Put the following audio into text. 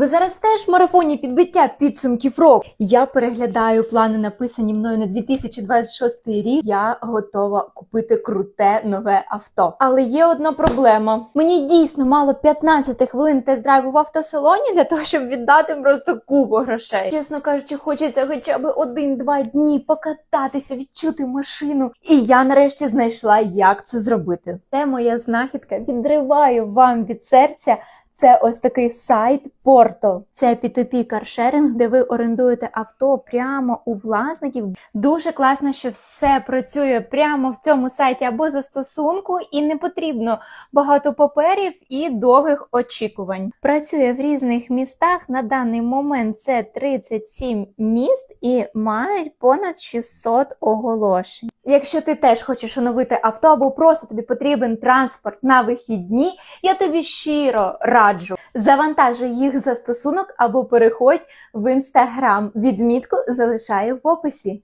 Ви зараз теж в марафоні підбиття підсумків року. Я переглядаю плани, написані мною на 2026 рік. Я готова купити круте нове авто. Але є одна проблема: мені дійсно мало 15 хвилин тест-драйву в автосалоні для того, щоб віддати просто купу грошей. Чесно кажучи, хочеться хоча б один-два дні покататися, відчути машину. І я нарешті знайшла, як це зробити. Це моя знахідка. Відриваю вам від серця. Це ось такий сайт Portal. Це P2P каршеринг, де ви орендуєте авто прямо у власників. Дуже класно, що все працює прямо в цьому сайті або застосунку, і не потрібно багато паперів і довгих очікувань. Працює в різних містах. На даний момент це 37 міст і мають понад 600 оголошень. Якщо ти теж хочеш оновити авто або просто тобі потрібен транспорт на вихідні, я тобі щиро раджу. Завантажуй їх застосунок або переходь в інстаграм. Відмітку залишаю в описі.